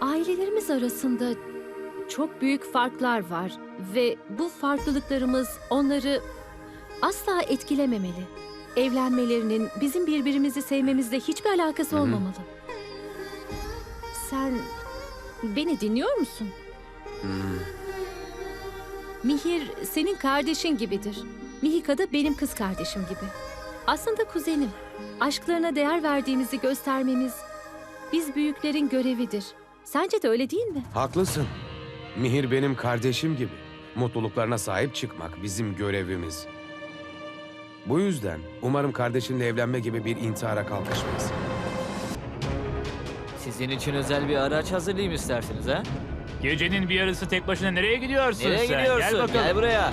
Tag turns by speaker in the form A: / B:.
A: Ailelerimiz arasında çok büyük farklar var ve bu farklılıklarımız onları asla etkilememeli. Evlenmelerinin bizim birbirimizi sevmemizle hiçbir alakası olmamalı. Sen beni dinliyor musun? Mihir senin kardeşin gibidir. Mihika da benim kız kardeşim gibi. Aslında kuzenim. Aşklarına değer verdiğimizi göstermemiz biz büyüklerin görevidir. Sence de öyle değil mi?
B: haklısın. Mihir benim kardeşim gibi. Mutluluklarına sahip çıkmak bizim görevimiz. Bu yüzden umarım kardeşinle evlenme gibi bir intihara kalkışmaz.
C: Sizin için özel bir araç hazırlayayım isterseniz ha?
D: Gecenin bir yarısı tek başına nereye gidiyorsun
C: Nereye
D: sen?
C: gidiyorsun?
D: Gel bakalım.
C: buraya.